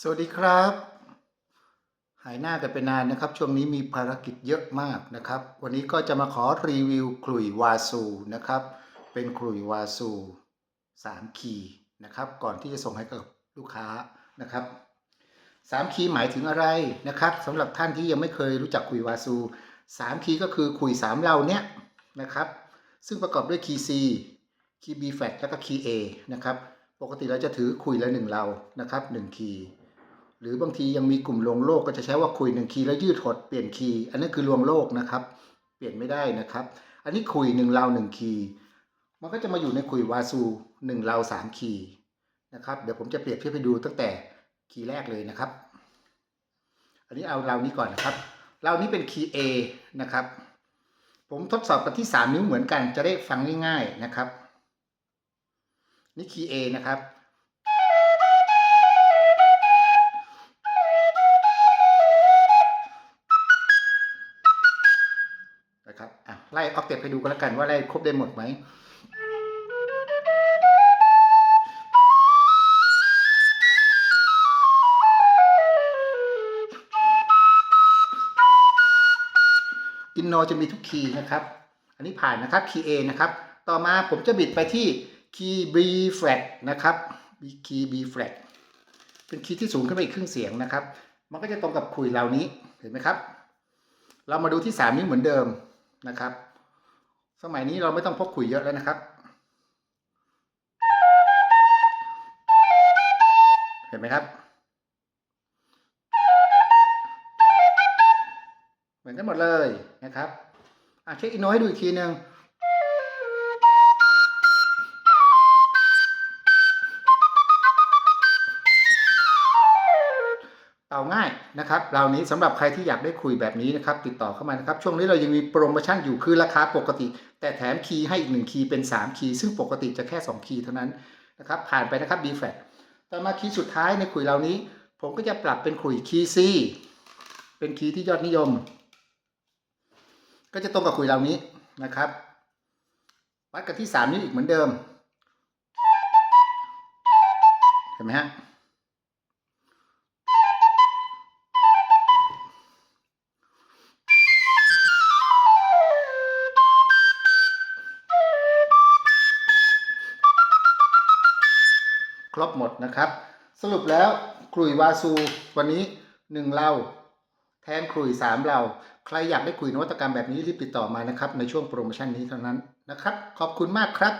สวัสดีครับ หายหน้ากันไปนานนะครับ ช่วงนี้มีภารกิจเยอะมากนะครับ วันนี้ก็จะมาขอรีวิวขลุ่ยวาซูนะครับ เป็นขลุ่ยวาซู3คีย์นะครับ ก่อนที่จะส่งให้กับลูกค้านะครับ3คีย์หมายถึงอะไรนะครับสำหรับท่านที่ยังไม่เคยรู้จักขลุ่ยวาซู3คีย์ก็คือขลุ่ย3เหล่าเนี้ยนะครับ ซึ่งประกอบด้วยคีย์ C คีย์ B flat แล้วก็คีย์ A นะครับ ปกติเราจะถือคุยละหนึ่งเรานะครับหนึ่งคีย์ หรือบางทียังมีกลุ่มลวงโลกก็จะใช้ว่าคุยหนึ่งคีย์แล้วยืดหดเปลี่ยนคีย์อันนั้นคือลวงโลกนะครับ เปลี่ยนไม่ได้นะครับ อันนี้คุยหนึ่งเราหนึ่งคีย์มันก็จะมาอยู่ในคุยวาซูหนึ่งเราสามคีย์นะครับเดี๋ยวผมจะเปรียบเทียบให้ดูตั้งแต่คีย์แรกเลยนะครับ อันนี้เอาเรานี้ก่อนนะครับเรานี้เป็นคีย์ A นะครับ ผมทดสอบกันที่ 3 นิ้วเหมือนกันจะได้ฟังง่ายๆนะครับ นี่คีย์ A นะครับ นะครับอะไล่ออกเต็ปให้ดูกันแล้วกันว่าไล่ครบได้หมดไหมอินโนจะมีทุกคีย์นะครับ อันนี้ผ่านนะครับคีย์ A นะครับ ต่อมาผมจะบิดไปที่คีย์ B flat นะครับคีย์ B flat เป็นคีย์ที่สูงขึ้นไปอีกครึ่งเสียงนะครับ มันก็จะตรงกับคุยเหล่านี้ เห็นไหมครับ เรามาดูที่ 3 นิ้วเหมือนเดิม นะครับ สมัยนี้เราไม่ต้องพกขุยเยอะแล้วนะครับ เห็นไหมครับ เหมือนกันหมดเลยนะครับอะเช็คอินโนให้ดูอีกทีหนึ่ง เป่าง่ายนะครับเหล่านี้สำหรับใครที่อยากได้คุยแบบนี้นะครับ ติดต่อเข้ามานะครับ ช่วงนี้เรายังมีโปรโมชั่นอยู่คือราคาปกติ แต่แถมคีย์ให้อีกหนึ่งคีย์เป็น 3 คีย์ซึ่งปกติจะแค่ 2 คีย์เท่านั้นนะครับ ผ่านไปนะครับ B flat ต่อมาคีย์สุดท้ายในคุยเหล่านี้ ผมก็จะปรับเป็นคุยคีย์ C เป็นคีย์ที่ยอดนิยม ก็จะตรงกับคุยเหล่านี้นะครับวัดกันที่ 3นิ้อีกเหมือนเดิมเห็นไหมฮะ ครบหมดนะครับ สรุปแล้วกลุยวาซูวันนี้ 1 เราแทนกลุย3เราใครอยากได้กลุยนวัตกรรมแบบนี้รีบติดต่อมานะครับ ในช่วงโปรโมชั่นนี้เท่านั้นนะครับ ขอบคุณมากครับ